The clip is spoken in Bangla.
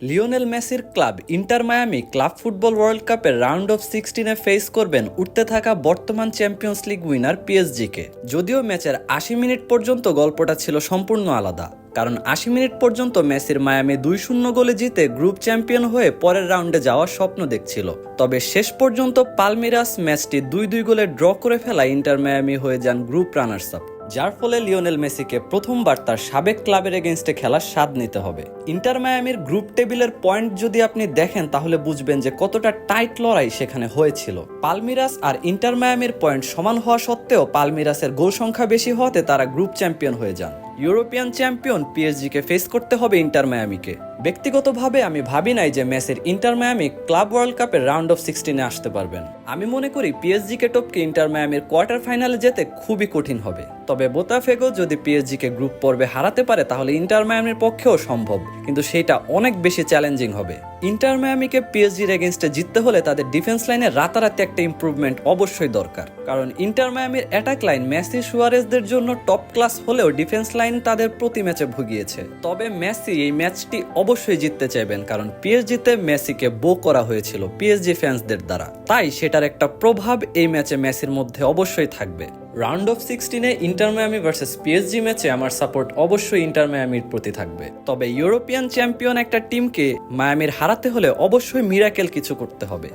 লিওনেল মেসির club Inter Miami club football world কাপের রাউন্ড অফ সিক্সটিনে ফেস করবেন উঠতে থাকা বর্তমান চ্যাম্পিয়ন্স লিগ উইনার পিএসজিকে। যদিও ম্যাচের আশি মিনিট পর্যন্ত গল্পটা ছিল সম্পূর্ণ আলাদা। কারণ আশি মিনিট পর্যন্ত মেসির মায়ামি দুই শূন্য গোলে জিতে গ্রুপ চ্যাম্পিয়ন হয়ে পরের রাউন্ডে যাওয়ার স্বপ্ন দেখছিল। তবে শেষ পর্যন্ত পালমিরাস ম্যাচটি দুই দুই গোলে ড্র করে ফেলা ইন্টার মায়ামি হয়ে যান গ্রুপ রানার্স আপ। যার ফলে লিওনেল মেসিকে প্রথমবার তার সাবেক ক্লাবের এগেনস্টে খেলার স্বাদ নিতে হবে। ইন্টার মায়ামির গ্রুপ টেবিলের পয়েন্ট যদি আপনি দেখেন, তাহলে বুঝবেন যে কতটা টাইট লড়াই সেখানে হয়েছিল। পালমিরাস আর ইন্টার মায়ামির পয়েন্ট সমান হওয়া সত্ত্বেও পালমিরাসের গোল সংখ্যা বেশি হওয়াতে তারা গ্রুপ চ্যাম্পিয়ন হয়ে যান। ইউরোপিয়ান চ্যাম্পিয়ন পিএসজিকে ফেস করতে হবে ইন্টার মায়ামিকে। ব্যক্তিগতভাবে আমি ভাবি নাই যে মেসির ইন্টার মায়ামি ক্লাব ওয়ার্ল্ড কাপের রাউন্ড অফ সিক্সটিনে আসতে পারবেন। আমি মনে করি পিএসজিকে টপকে ইন্টার মায়ামির কোয়ার্টার ফাইনালে যেতে খুবই কঠিন হবে। তবে বোতাফেগো যদি পিএসজিকে গ্রুপ পর্বে হারাতে পারে, তাহলে ইন্টার মায়ামির পক্ষেও সম্ভব। কিন্তু সেটা অনেক বেশি চ্যালেঞ্জিং হবে। ইন্টার মায়ামিকে পিএসজির এগেনস্টে জিততে হলে তাদের ডিফেন্স লাইনে রাতারাতি একটা ইম্প্রুভমেন্ট অবশ্যই দরকার। কারণ ইন্টার মায়ামির অ্যাটাক লাইন মেসি সুয়ারেজদের জন্য টপ ক্লাস হলেও ডিফেন্স লাইন তাদের প্রতি ম্যাচে ভুগিয়েছে। তবে মেসি এই ম্যাচটি অবশ্যই জিততে চাইবেন, কারণ পিএসজিতে মেসিকে বো করা হয়েছিল পিএসজি ফ্যান্সদের দ্বারা। তাই সেটার একটা প্রভাব এই ম্যাচে মেসির মধ্যে অবশ্যই থাকবে। রাউন্ড অফ সিক্সটিনে ইন্টার মায়ামি ভার্সেস পিএসজি ম্যাচে আমার সাপোর্ট অবশ্যই ইন্টার মায়ামির প্রতি থাকবে। তবে ইউরোপিয়ান চ্যাম্পিয়ন একটা টিমকে মায়ামির হারাতে হলে অবশ্যই মিরাকেল কিছু করতে হবে।